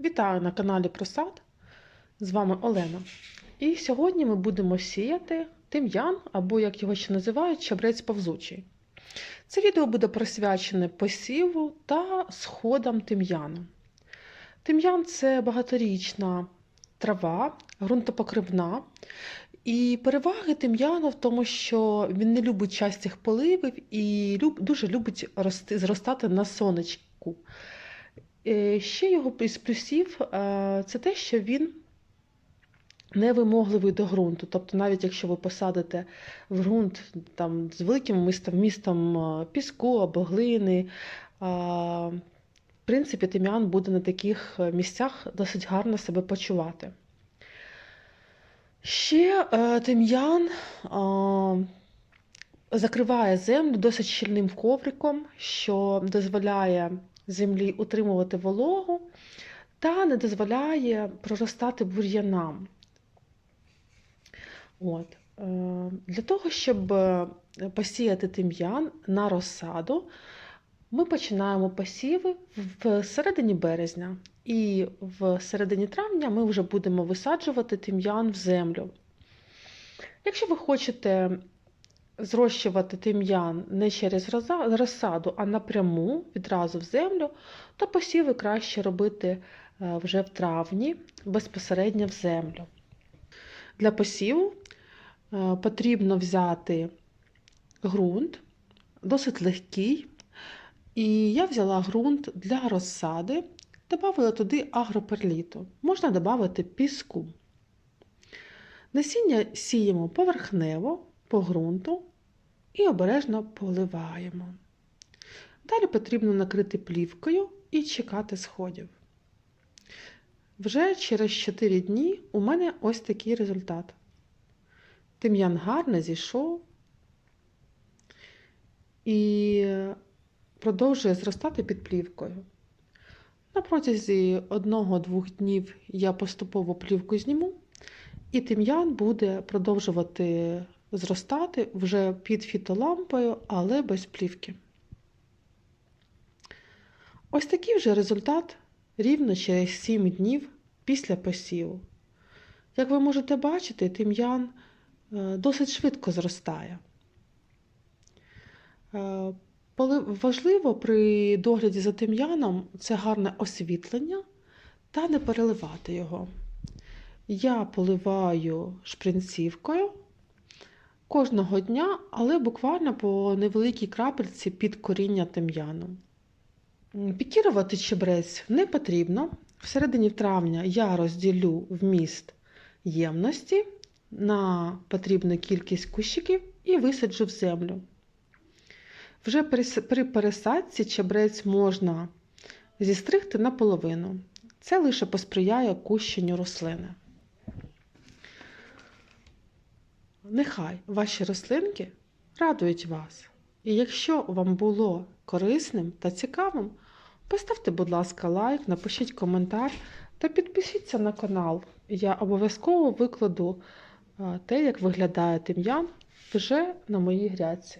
Вітаю на каналі Просад. З вами Олена. І сьогодні ми будемо сіяти тим'ян, або, як його ще називають, чабрець повзучий. Це відео буде присвячене посіву та сходам тим'яну. Тим'ян це багаторічна трава, ґрунтопокривна. І переваги тим'яну в тому, що він не любить частих поливів і дуже любить зростати на сонечку. Е, Ще його із плюсів е, це те, що він невимогливий до ґрунту. Тобто, навіть якщо ви посадите в ґрунт там, з великим вмістом е, піску або глини, в принципі, тим'ян буде на таких е, місцях досить гарно себе почувати. Ще е, тим'ян е, закриває землю досить щільним ковриком, що дозволяє землі утримувати вологу та не дозволяє проростати бур'янам. От. е, Для того, щоб е, посіяти тим'ян на розсаду, ми починаємо посіви в середині березня, і в середині травня ми вже будемо висаджувати тим'ян в землю. Якщо ви хочете зрощувати тим'ян не через розсаду, а напряму відразу в землю, то посіви краще робити е, вже в травні безпосередньо в землю. Для посіву е, потрібно взяти ґрунт, досить легкий. І я взяла ґрунт для розсади, додала туди агроперліту. Можна додати піску. Насіння сіємо поверхнево по ґрунту і обережно поливаємо. Далі потрібно накрити плівкою і чекати сходів. Вже через 4 дні у мене ось такий результат. Тим'ян гарно зійшов і продовжує зростати під плівкою. На протязі 1-2 днів я поступово плівку зніму, і тим'ян буде продовжувати зростати вже під фітолампою, але без плівки. Ось такий вже результат рівно через 7 днів після посіву. Як ви можете бачити, тим'ян е, досить швидко зростає. Е, Важливо при догляді за тим'яном це гарне освітлення та не переливати його. Я поливаю шпринцівкою кожного дня, але буквально по невеликій крапельці під коріння тим'яну. Пікірувати чебрець не потрібно. В середині травня я розділю вміст ємності на потрібну кількість кущиків і висаджу в землю. Вже при пересадці чебрець можна зістригти наполовину. Це лише посприяє кущенню рослини. Нехай ваші рослинки радують вас. І якщо вам було корисним та цікавим, поставте, будь ласка, лайк, напишіть коментар та підпишіться на канал. Я обов'язково викладу е, те, як виглядає тим'ян вже на моїй грядці.